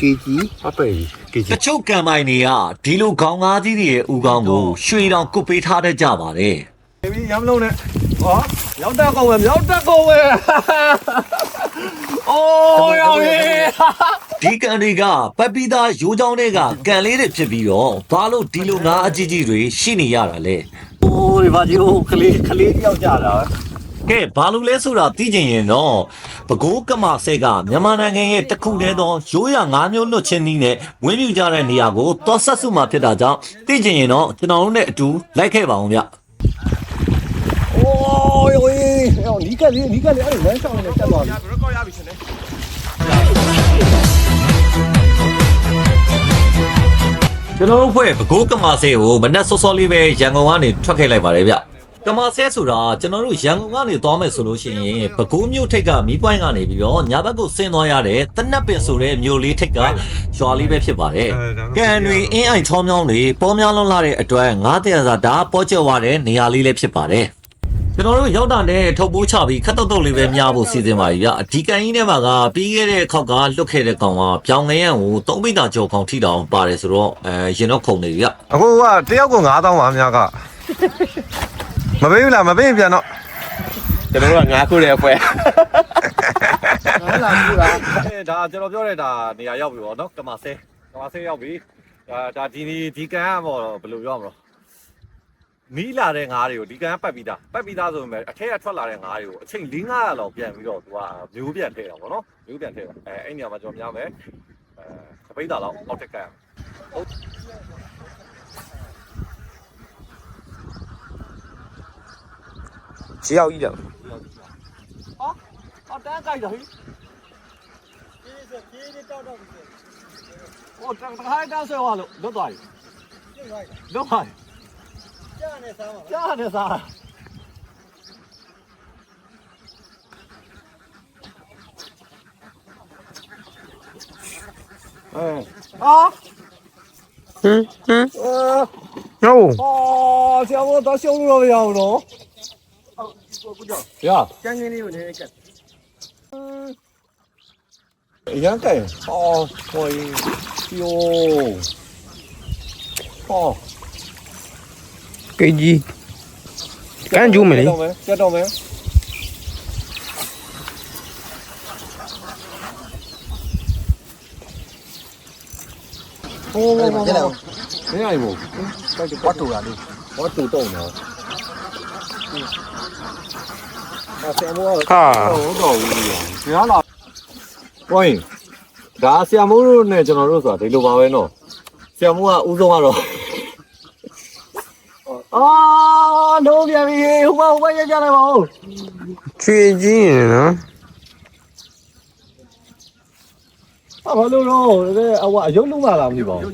KG အပေကြီးကေတကြီးချို့ကံပိုင်တွေကဒီလိုခေါင်းကားကြီးတွေရဲ့ဥကောင်းကိုရွှေတောင်ကုတ်ပေးထားတတ်ကြပါတယ်ဘေဘီရမ်းမလုံးနဲ့ဟောရောက်တက်ကောင်ပဲရောက်တက်ကောင်ပဲအိုးရောက်ရေဒီကံတွေကပတ်ပြီးသားရိုးချောင်းတွေကကံလေးတွေဖြစ်ပြီးတော့ဘာလို့ဒီလိုငါအကြီးကြီးတွေရှိနေရတာလဲအိုးဒီဘာကြီးဟိုကလေးကလေးတယောက်ကြတာ ကဲဘာလို့လဲဆိုတာသိချင်ရင်တော့ဘကိုးကမဆက်ကမြန်မာနိုင်ငံရဲ့တစ်ခုတည်းသောရိုးရာ၅မျိုးလွတ်ချင်းနည်းနဲ့ဝင်းပြူကြတဲ့နေရာကိုသွားဆက်စုမှာဖြစ်တာကြောင့်သိချင်ရင်တော့ကျွန်တော်တို့နဲ့အတူလိုက်ခဲ့ပါအောင်ဗျအိုးရောက်ရေဟောနီးကလေးနီးကလေးအဲ့ဒါလမ်းဆောင်နေတက်သွားပြီကျွန်တော်တို့ဖွဲ့ဘကိုးကမာဆဲကိုမနက်စောစောလေးပဲရန်ကုန်ကနေထွက်ခဲ့လိုက်ပါတယ်ဗျ ကမာဆဲဆိုတာကျွန်တော်တို့ရန်ကုန်ကနေသွားမယ်ဆိုလို့ရှိရင်ဘကိုးမြို့ထိပ်ကမီးပွိုင်းကနေပြီးတော့ညာဘက်ကိုဆင်းသွားရတဲ့တနက်ပင်ဆိုတဲ့မြို့လေးထိပ်ကရွာလေးပဲဖြစ်ပါတယ်ကံတွေအင်းအိုင်ချောင်းမြောင်းတွေပေါ်များလုံးလာတဲ့အတွက်ငါးတရားစာဒါပေါ်ကျော်ရတဲ့နေရာလေးလည်းဖြစ်ပါတယ်ကျွန်တော်တို့ရောက်တာနဲ့ထုတ်ပိုးချပြီးခတ်တုတ်တုတ်လေးပဲများဖို့စီစဉ်ပါပြီဗျအဒီကန်ကြီးထဲမှာကပြီးခဲ့တဲ့ခေါက်ကလွတ်ခဲ့တဲ့ကောင်ကပြောင်းငရံကိုသုံးပိတာကြော်ကောင်ထိတောင်ပါတယ်ဆိုတော့အဲရင်တော့ခုန်နေပြီဗျအခုကတယောက်ကို9000ပါအများက မပေးဘူးလားမပေးရင်ပြန်တော့ကျွန်တော်တို့ကငါးခုရဲ့အဖွဲ့ဟဲ့လားဘူးလားအဲဒါကျွန်တော်ပြောတဲ့ဒါနေရာရောက်ပြီပေါ့နော်ကမာဆဲကမာဆဲရောက်ပြီဒါဒါဒီဒီဒီကန်ကပေါ့ဘယ်လိုပြောမလဲမီးလာတဲ့ငါးတွေကိုဒီကန်ကပတ်ပြီးသားပတ်ပြီးသားဆိုရင်ပဲအထက်ကထွက်လာတဲ့ငါးတွေကိုအချိန်၄900လောက်ပြန်ပြီးတော့သူကမျိုးပြန်ထည့်တာပေါ့နော်မျိုးပြန်ထည့်တာအဲအဲ့နေရာမှာကျွန်တော်များမယ်အဲပိတ်တာလောက်အောက်တက်ကန်ခြေရော က်ကြီးတယ် အော်တန်းကြိုက်တယ်ဟိဟိုတန်းခိုင်းတန်းဆွဲသွားလို့လွတ်သွားပြီလွတ်သွားပြီကြားနေစားပါကြားနေစားအဲအာ ဟင်းဟင်း အာ ဟုတ် 哦，小我到小路了要咯。哦，不叫。 야. 장인이면 되니까. 이양까요. 어, 거의 요. 어. Cái gì? Cá anh mày đi. Chết đâu mày? Ô, ô, ô, ô. Thế này bố. Quá tù là đi. Quá tù tổ nữa. ဆရာမိုးကဟာဟုတ်တော့ဘူးဒီကလာဟိုင်းဒါဆရာမိုးတို့နဲ့ကျွန်တော်တို့ဆိုတာဒီလိုပါပဲနော်ဆရာမိုးကဦးဆုံးကတော့အာတော့ပြန်ပြီဟိုဘဟိုဘရကြလိုက်ပါဦးချွေကြီးနော်ဘာလို့လဲအဝအယုတ်လုံးလာတာမသိပါဘူး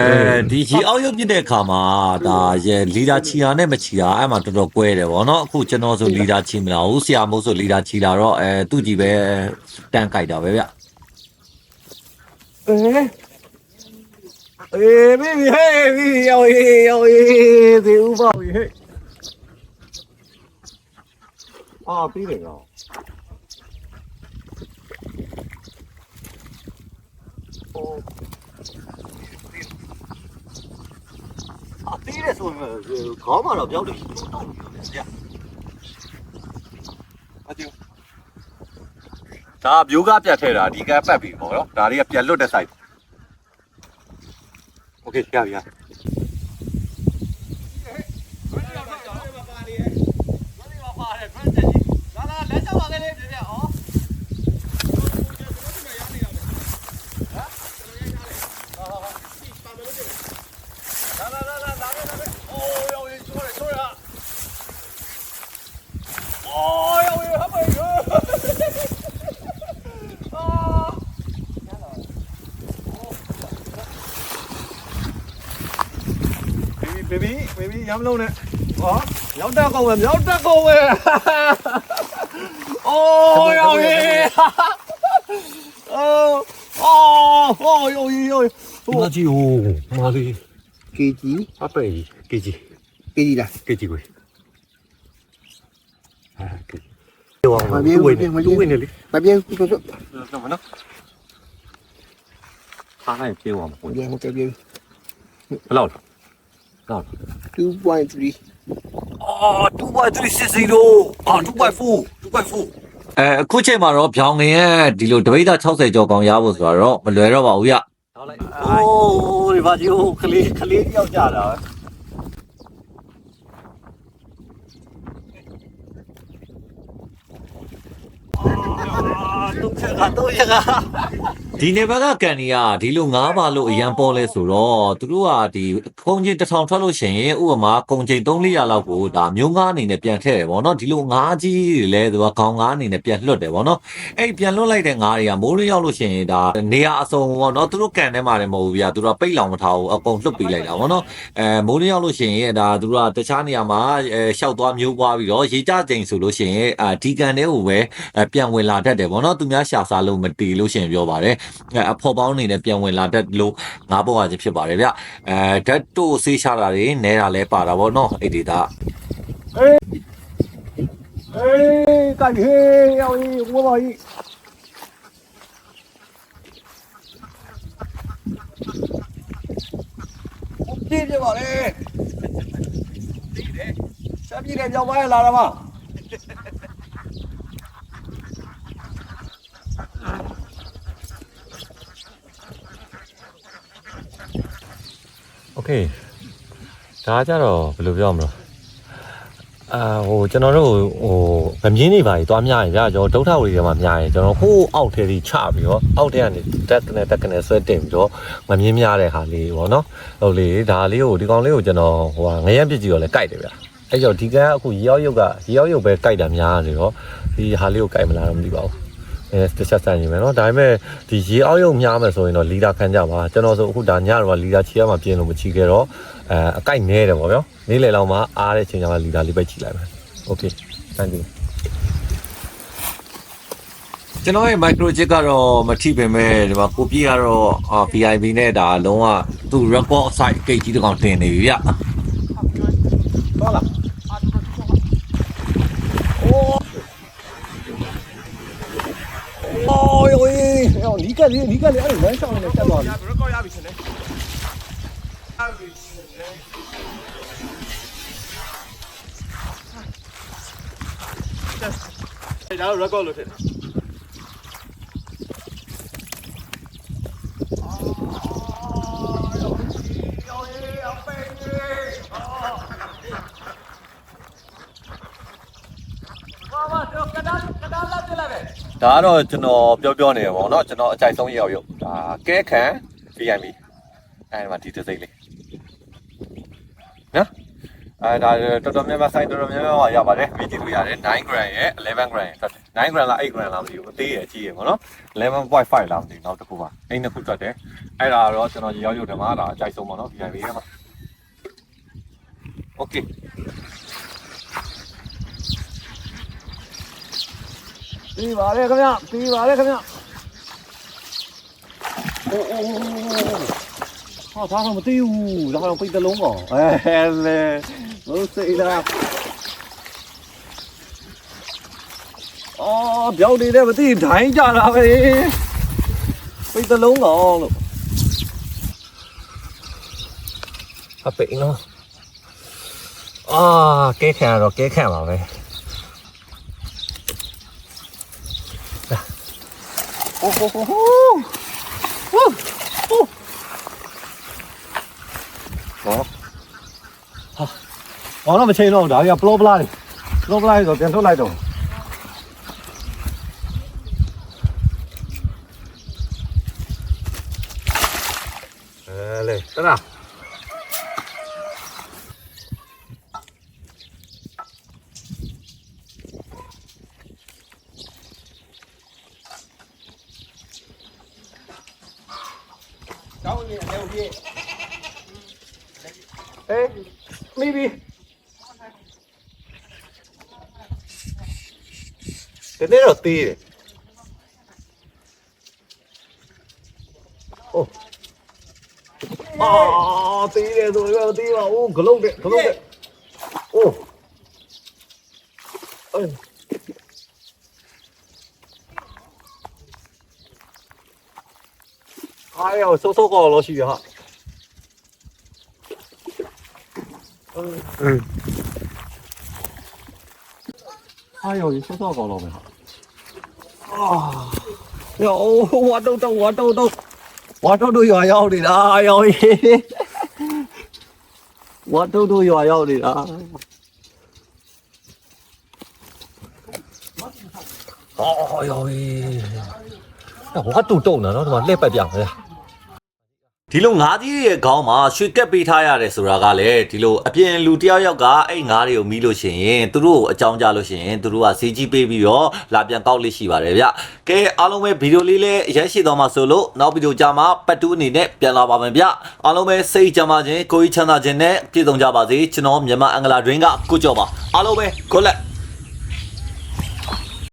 အဲဒီရီအောက်ရုပ်ပြစ်တဲ့အခါမှာဒါရဲ့လီဒါချီတာနဲ့မချီတာအဲ့မှာတော်တော်ကွဲတယ်ဗောနော်အခုကျွန်တော်ဆိုလီဒါချီမလားဟုတ်ဆရာမိုးဆိုလီဒါချီလာတော့အဲသူ့ကြီးပဲတန်းကြိုက်တာပဲဗျ။အေးအေးမိမိဟေးမိမိရောက်ရေးရောက်ရေးဒီဥပဝေဟေးအာပြီးတယ်ကောအသေးတယ် ဆိုရင်ခေါင်းမှာတော့ပြောက်တယ်တုံးနေတယ်ဗျအကျဒါဘျိုးကပြတ်ထဲတာဒီကပတ်ပြီပေါ့နော်ဒါတွေကပြတ်လွတ်တဲ့ site โอเคရပြီရ ဘေဘီရမ်းလုံးနဲ့ဟောရောက်တက်ကောင်ပဲရောက်တက်ကောင်ပဲအိုးရောက်ရေအော်အော်ဟောယောယောမကြီးဟိုမာလီ KG အပေကေကြီး KG လားကေကြီးကိုဟာ ကေပြောအောင်သူ့ဝင်နေသူ့ဝင်နေလေမပြေဘူးဆိုတော့မနော်အားနိုင်ပြေအောင်ဝင်ပြေမကပြေဘယ်လောက်လဲလောက်2.3အော်2.360အော်2.4 2.4အဲအခုချိန်မှာတော့ဗျောင်ငင်ရဲ့ဒီလိုတပိတ်သား60ကျော်ကောင်ရဖို့ဆိုတော့မလွယ်တော့ပါဘူးဗျနောက်လိုက်အိုးဒီဘာကြီးဟိုကလေးကလေးတယောက်ကြတာပဲအာတော့ချက်ကတော့ရကဒီနေဘက်ကကန်နီကဒီလိုငားပါလို့အရန်ပေါ်လဲဆိုတော့သူတို့ကဒီခုံချင်းတစ်ထောင်ထွက်လို့ရှိရင်ဥပမာခုံချင်း300လောက်ကိုဒါမျိုးငားအနေနဲ့ပြန်ထည့်တယ်ဗောနော်ဒီလိုငားကြီးတွေလဲသူကခေါင်းငားအနေနဲ့ပြန်လွတ်တယ်ဗောနော်အဲ့ပြန်လွတ်လိုက်တဲ့ငားတွေကမိုးရရောက်လို့ရှိရင်ဒါနေရာအစုံဗောနော်သူတို့ကန်ထဲမှာလည်းမဟုတ်ဘူးဗျာသူတို့ကပိတ်လောင်မထားဘူးအကုန်လွတ်ပေးလိုက်တာဗောနော်အဲမိုးရရောက်လို့ရှိရင်ဒါသူတို့ကတခြားနေရာမှာအဲရှောက်သွားမျိုးပွားပြီးတော့ရေကြချိန်ဆိုလို့ရှိရင်အာဒီကန်တွေကိုပဲအဲပြန်ဝင်လာတတ်တယ်ဗောနော်သူများရှာစားလို့မတီလို့ရှိရင်ပြောပါတယ်အဲအဖော်ပေါင်းအနေနဲ့ပြန်ဝင်လာတတ်လို့ငါးပေါ်ရခြင်းဖြစ်ပါတယ်ဗျအဲဓာတ်တို့ဆေးချတာတွေနဲတာလဲပါတာဗောနော်အဲ့ဒီဒါအေးကန်ဟေးရောက်ကြီးဝါကြီးကြည့်ပြပါလေကြည့်တယ်ဆက်ပြည့်တယ်ကြောက်ပါလာတာမ ဟေးဒါကြတော့ဘယ်လိုပြောမလဲအာဟိုကျွန်တော်တို့ဟိုဗမင်းနေပါကြီးသွားမြရင်ကြာကျွန်တော်ဒုထဝီတွေမှာမြရင်ကျွန်တော်ဟိုးအောက်ထဲကြီးချပြီးတော့အောက်ထဲကနေတက်ကနေတက်ကနေဆွဲတင်ပြီးတော့မမြင်းများတဲ့ဟာလေးပေါ့နော်ဟိုလေဒါလေးကိုဒီကောင်လေးကိုကျွန်တော်ဟိုဟာငရဲပစ်ကြီးတော့လဲကြိုက်တယ်ဗျအဲ့တော့ဒီကအခုရေရောက်ရုပ်ကရေရောက်ရုပ်ပဲကြိုက်တာများတယ်တော့ဒီဟာလေးကိုကြိုက်မလားတော့မသိပါဘူး အဲတစ်ချက်ဆိုင်နေမယ်เนาะဒါပေမဲ့ဒီရေအောက်ရုပ်များမယ်ဆိုရင်တော့လီတာခံကြပါကျွန်တော်ဆိုအခုဒါညတော့လီတာချီရမှာပြင်းလို့မချီခဲ့တော့အဲအကိုက်နဲတယ်ပေါ့ဗျာနေ့လေလောက်မှအားတဲ့ချိန်ကျမှလီတာလေးပဲချီလိုက်မယ်โอเค thank you ကျွန်တော်ရဲ့ micro chip ကတော့မထိပင်မဲ့ဒီမှာကိုပြေးကတော့အာ VIP နဲ့ဒါလုံးဝသူ record site ဂိတ်ကြီးတစ်ကောင်တင်နေပြီဗျ အိုးနီးကလေးနီးကလေးအဲ့လိုလမ်းဆောင်နေတက်သွားပြီ record ရပြီရှင်လေဒါတော့ record လုပ်ထည့်တယ် ဒါကတော့ကျွန်တော်ပြောပြောနေရပါတော့เนาะကျွန်တော်အကြိုက်ဆုံးရောက်ရုပ်ဒါကဲခံ VIP အဲဒီမှာဒီတစ်စိတ်လေးနော်အဲဒါတော်တော်များများ site တော်တော်များများရပါတယ်မြင်ကြည့်လို့ရတယ်9 gram ရဲ့11 gram ရဲ့9 gram လား8 gram လားမသိဘူးအသေးရဲ့အကြီးရဲ့ပေါ့နော်11.5လားမသိဘူးနောက်တစ်ခုပါအဲ့နှစ်ခုတွက်တယ်အဲ့ဒါတော့ကျွန်တော်ရောက်ရုပ်တယ်မှာဒါအကြိုက်ဆုံးပေါ့နော် VIP ရဲ့မှာ Okay ပြီးပါလေခင်ဗျပြီးပါလေခင်ဗျအိုးအိုးအိုးဟာဒါတော့မသိဘူးဒါတော့ပိတ်တလုံးပေါ့အဲလေဘုစိလားအော်ပြောင်းနေတဲ့မသိဒိုင်းကြတာပဲပိတ်တလုံးကောင်လို့အပိတ်နော်အာကဲခံတော့ကဲခံပါပဲ Oh, oh, oh, oh. Woo. Oh. ဟောဟာဟောတော့မချိန်တော့ဘူးဒါကြီးကပလောပလာတွေ အေးမိပြီဒီနေ့တော့သေးတယ်โอ้อ๋อตีเลยตัวก็ตีว่ะโอ้กระโหลกเนี่ยกระโหลกเนี่ยโอ้เอ้ย哎呦，收收狗了，老许哈。嗯。哎呦，你收到高了没有？啊！哟，我都都我都都，我都都要要你了！哎呦，我都都要要的啦！哦哟喂！我都都呢，他妈来白变了。 ဒီလိုငါးကြီးရဲ့ခေါင်းမှာရွှေကက်ပေးထားရတယ်ဆိုတာကလည်းဒီလိုအပြင်လူတယောက်ယောက်ကအဲ့ငါးတွေကိုမီးလို့ရှိရင်သူတို့ကိုအကြောင်းကြားလို့ရှိရင်သူတို့ကဈေးကြီးပေးပြီးတော့လာပြန်ကောက်လေးရှိပါတယ်ဗျကဲအားလုံးပဲဗီဒီယိုလေးလည်းရရှိတော့မှာဆိုလို့နောက်ဗီဒီယိုကြမှာပတ်တူးအနေနဲ့ပြန်လာပါမယ်ဗျအားလုံးပဲစိတ်ကြမ်းပါခြင်းကိုယ်ကြီးချမ်းသာခြင်းနဲ့ပြည့်စုံကြပါစေကျွန်တော်မြန်မာအင်္ဂလာဒရင်းကကုကြောပါအားလုံးပဲ good luck